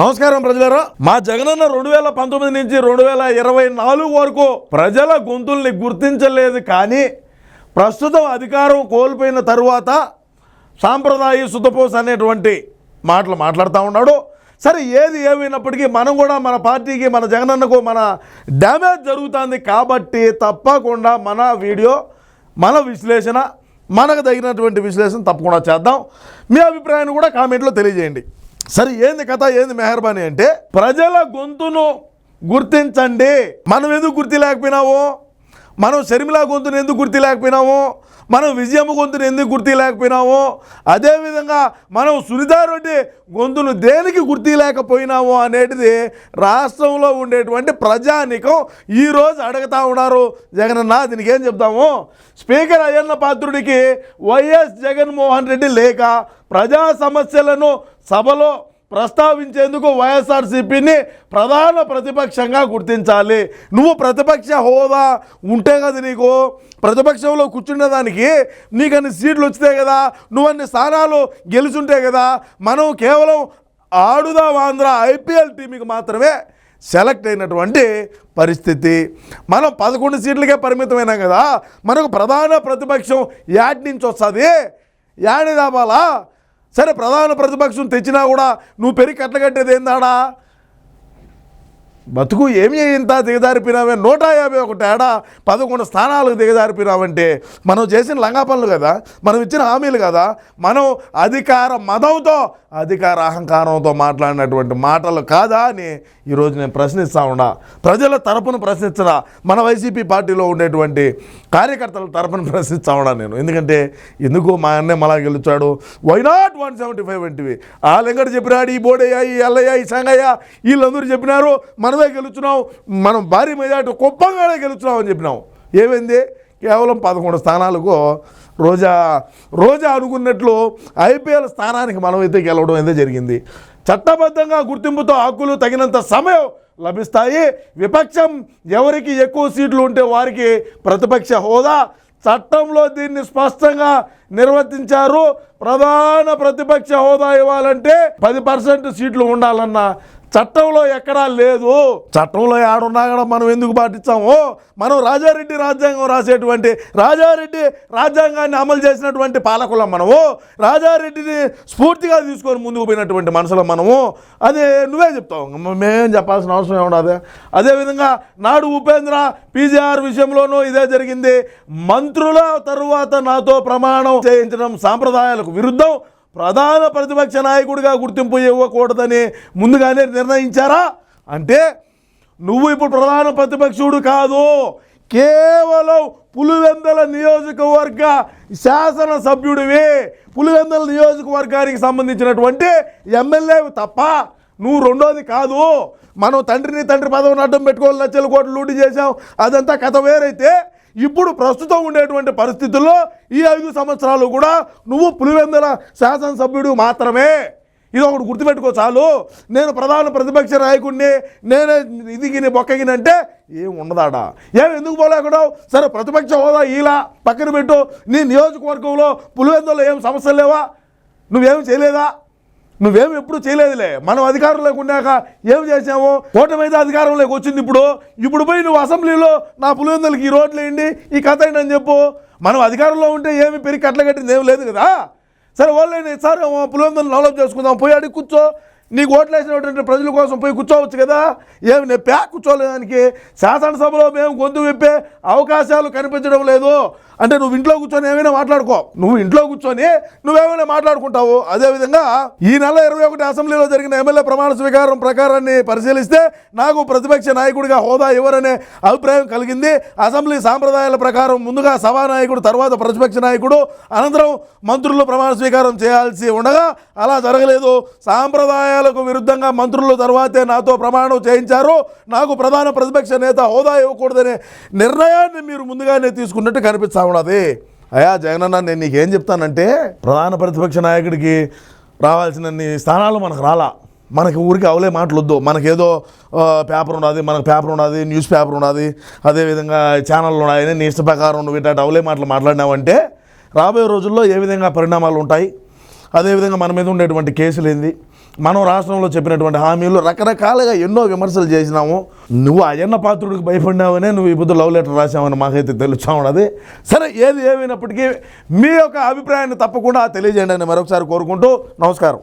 నమస్కారం ప్రజలారా. మా జగనన్న రెండు వేల పంతొమ్మిది నుంచి రెండు వేల ఇరవై నాలుగు వరకు ప్రజల గొంతుల్ని గుర్తించలేదు కానీ ప్రస్తుతం అధికారం కోల్పోయిన తరువాత సాంప్రదాయ సుతపోస్ అనేటువంటి మాటలు మాట్లాడుతూ ఉన్నాడు. సరే ఏది ఏమైనప్పటికీ మనం కూడా మన పార్టీకి మన జగనన్నకు మన డ్యామేజ్ జరుగుతుంది కాబట్టి తప్పకుండా మన వీడియో మన విశ్లేషణ మనకు తగినటువంటి విశ్లేషణ తప్పకుండా చేద్దాం. మీ అభిప్రాయాన్ని కూడా కామెంట్లో తెలియజేయండి. సరే ఏంది కథ ఏంది మెహర్బానీ అంటే ప్రజల గొంతును గుర్తించండి. మనం ఎందుకు గుర్తి లేకపోయినావు మనం షర్మిలా గొంతును ఎందుకు గుర్తి లేకపోయినాము మనం విజయమ్మ గొంతును ఎందుకు గుర్తి లేకపోయినాము అదేవిధంగా మనం సునీతారెడ్డి గొంతును దేనికి గుర్తి లేకపోయినాము అనేటిది రాష్ట్రంలో ఉండేటువంటి ప్రజానికం ఈరోజు అడుగుతూ ఉన్నారు. జగనన్న దీనికి ఏం చెప్తాము? స్పీకర్ అయ్యన్న పాత్రుడికి వైఎస్ జగన్మోహన్ రెడ్డి లేక ప్రజా సమస్యలను సభలో ప్రస్తావించేందుకు వైఎస్ఆర్సీపీని ప్రధాన ప్రతిపక్షంగా గుర్తించాలి. నువ్వు ప్రతిపక్ష హోదా ఉంటే కదా నీకు. ప్రతిపక్షంలో కూర్చునే దానికి నీకు అన్ని సీట్లు వచ్చినాయి కదా. నువ్వు అన్ని స్థానాలు గెలుచుంటే కదా. మనం కేవలం ఆడుదాం ఆంధ్ర ఐపీఎల్ టీంకి మాత్రమే సెలెక్ట్ అయినటువంటి పరిస్థితి. మనం పదకొండు సీట్లకే పరిమితమైనాం కదా. మనకు ప్రధాన ప్రతిపక్షం యాడ్ నుంచి వస్తుంది. యాడి రావాలా? సరే ప్రధాన ప్రతిపక్షం తెచ్చినా కూడా నువ్వు పెరిగి కట్టగట్టేది ఏందాడా? బతుకు ఏమి ఇంత దిగజారిపోయినావే? నూట యాభై ఒకటి ఏడా? పదకొండు స్థానాలకు దిగజారిపోయినావంటే? మనం చేసిన లంగా పనులు కదా? మనం ఇచ్చిన హామీలు కదా? మనం అధికార మదంతో అధికార అహంకారంతో మాట్లాడినటువంటి మాటలు కాదా అని ఈరోజు నేను ప్రశ్నిస్తా ఉన్నా. ప్రజల తరపున ప్రశ్నించిన మన వైసీపీ పార్టీలో ఉండేటువంటి కార్యకర్తల తరపున ప్రశ్నిస్తా ఉన్నా నేను. ఎందుకంటే ఎందుకు మా అన్నే మళ్ళా గెలిచాడు. Why not one seventy five వంటివి ఆ లింగడు చెప్పినాడు ఈ బోడయ్య ఈ ఎల్లయ్య ఈ సంగయ్య వీళ్ళందరూ చెప్పినారు మనమే గెలుచున్నాం మనం భారీ మెజార్టీ కుప్పంగానే గెలుచున్నాం అని చెప్పినాం. ఏమైంది? కేవలం పదకొండు స్థానాలకు రోజా రోజా అనుకున్నట్లు ఐపీఎల్ స్థానానికి మనమైతే గెలవడం అయితే జరిగింది. చట్టబద్ధంగా గుర్తింపుతో హక్కులు తగినంత సమయం లభిస్తాయి. విపక్షం ఎవరికి ఎక్కువ సీట్లు ఉంటే వారికి ప్రతిపక్ష హోదా. చట్టంలో దీన్ని స్పష్టంగా నిర్వర్తించారు. ప్రధాన ప్రతిపక్ష హోదా ఇవ్వాలంటే పది పర్సెంట్ సీట్లు ఉండాలన్న చట్టంలో ఎక్కడా లేదు. చట్టంలో ఆడున్నా కూడా మనం ఎందుకు పాటించాము? మనం రాజారెడ్డి రాజ్యాంగం రాసేటువంటి రాజారెడ్డి రాజ్యాంగాన్ని అమలు చేసినటువంటి పాలకులం మనము. రాజారెడ్డిని స్ఫూర్తిగా తీసుకొని ముందుకు పోయినటువంటి మనుషులం మనము. అదే నువ్వే చెప్తావు. మ- మేమేం చెప్పాల్సిన అవసరం ఏముండదు అదేవిధంగా నాడు ఉపేంద్ర పీజీఆర్ విషయంలోనూ ఇదే జరిగింది. మంత్రుల తరువాత నాతో ప్రమాణం చేయించడం సాంప్రదాయాలకు విరుద్ధం. ప్రధాన ప్రతిపక్ష నాయకుడిగా గుర్తింపు ఇవ్వకూడదని ముందుగానే నిర్ణయించారా? అంటే నువ్వు ఇప్పుడు ప్రధాన ప్రతిపక్షుడు కాదు. కేవలం పులివెందల నియోజకవర్గ శాసనసభ్యుడివి. పులివెందల నియోజకవర్గానికి సంబంధించినటువంటి ఎమ్మెల్యే తప్ప నువ్వు రెండోది కాదు. మనం తండ్రిని తండ్రి పదవిని అడ్డం పెట్టుకోవాలి లక్షల కోట్లు లూటి చేసాం అదంతా కథ వేరైతే ఇప్పుడు ప్రస్తుతం ఉండేటువంటి పరిస్థితుల్లో ఈ ఐదు సంవత్సరాలు కూడా నువ్వు పులివెందుల శాసనసభ్యుడు మాత్రమే. ఇది ఒకటి గుర్తుపెట్టుకో చాలు. నేను ప్రధాన ప్రతిపక్ష నాయకుడిని నేనే ఇదిగిని బొక్కగినంటే ఏం ఉండదాడా? ఏం ఎందుకు పోలేకూడవు సరే ప్రతిపక్ష హోదా ఇలా పక్కన పెట్టు. నీ నియోజకవర్గంలో పులివెందులో ఏం సమస్యలు లేవా? నువ్వేం చేయలేదా? నువ్వేం ఎప్పుడు చేయలేదులే. మనం అధికారంలోకి ఉన్నాక ఏం చేసాము కోట మీద అధికారంలోకి వచ్చింది ఇప్పుడు. ఇప్పుడు పోయి నువ్వు అసెంబ్లీలో నా పులివెందులకి ఈ రోడ్లు వేయండి ఈ కథ ఏంటి అని చెప్పు. మనం అధికారంలో ఉంటే ఏమి పెరిగి కట్టలు కట్టింది ఏం లేదు కదా. సరే వాళ్ళని సార్ పులివెందులు డెవలప్ చేసుకుందాం పోయి అడిగి కూర్చో. నీకు ఓట్లు వేసినటువంటి ప్రజల కోసం పోయి కూర్చోవచ్చు కదా? ఏమి నేను ప్యాక్ కూర్చోలేదానికి శాసనసభలో మేము గొంతు విప్పే అవకాశాలు కనిపించడం లేదు. అంటే నువ్వు ఇంట్లో కూర్చొని ఏమైనా మాట్లాడుకో. నువ్వు ఇంట్లో కూర్చొని నువ్వేమైనా మాట్లాడుకుంటావు. అదేవిధంగా ఈ నెల ఇరవై ఒకటి అసెంబ్లీలో జరిగిన ఎమ్మెల్యే ప్రమాణ స్వీకారం ప్రకారాన్ని పరిశీలిస్తే నాకు ప్రతిపక్ష నాయకుడిగా హోదా ఇవ్వరనే అభిప్రాయం కలిగింది. అసెంబ్లీ సాంప్రదాయాల ప్రకారం ముందుగా సభానాయకుడు తర్వాత ప్రతిపక్ష నాయకుడు అనంతరం మంత్రులు ప్రమాణ స్వీకారం చేయాల్సి ఉండగా అలా జరగలేదు. సాంప్రదాయాలకు విరుద్ధంగా మంత్రులు తర్వాతే నాతో ప్రమాణం చేయించారు. నాకు ప్రధాన ప్రతిపక్ష నేత హోదా ఇవ్వకూడదనే నిర్ణయాన్ని మీరు ముందుగానే తీసుకున్నట్టు కనిపిస్తా ఉన్నది. అయా జగనన్న నేను నీకేం చెప్తానంటే ప్రధాన ప్రతిపక్ష నాయకుడికి రావాల్సినన్ని స్థానాలు మనకు రాలా. మనకి ఊరికి అవలే మాటలు వద్దు. మనకేదో పేపర్ ఉన్నది మనకు పేపర్ ఉన్నది న్యూస్ పేపర్ ఉన్నది అదేవిధంగా ఛానళ్ళు ఉన్నాయి నీ ఇష్ట ప్రకారం నువ్వు ఇట్లాంటి అవలే మాటలు మాట్లాడినావంటే రాబోయే రోజుల్లో ఏ విధంగా పరిణామాలు ఉంటాయి? అదేవిధంగా మన మీద ఉండేటువంటి కేసులు ఏంది? మనం రాష్ట్రంలో చెప్పినటువంటి హామీలు రకరకాలుగా ఎన్నో విమర్శలు చేసినాము. నువ్వు అయ్యన్న పాత్రుడికి భయపడినావనే నువ్వు ఇప్పుడు లవ్ లెటర్ రాసావని మాకైతే తెలుస్తా ఉన్నది. సరే ఏది ఏమైనప్పటికీ మీ యొక్క అభిప్రాయాన్ని తప్పకుండా తెలియజేయండి అని మరొకసారి కోరుకుంటూ నమస్కారం.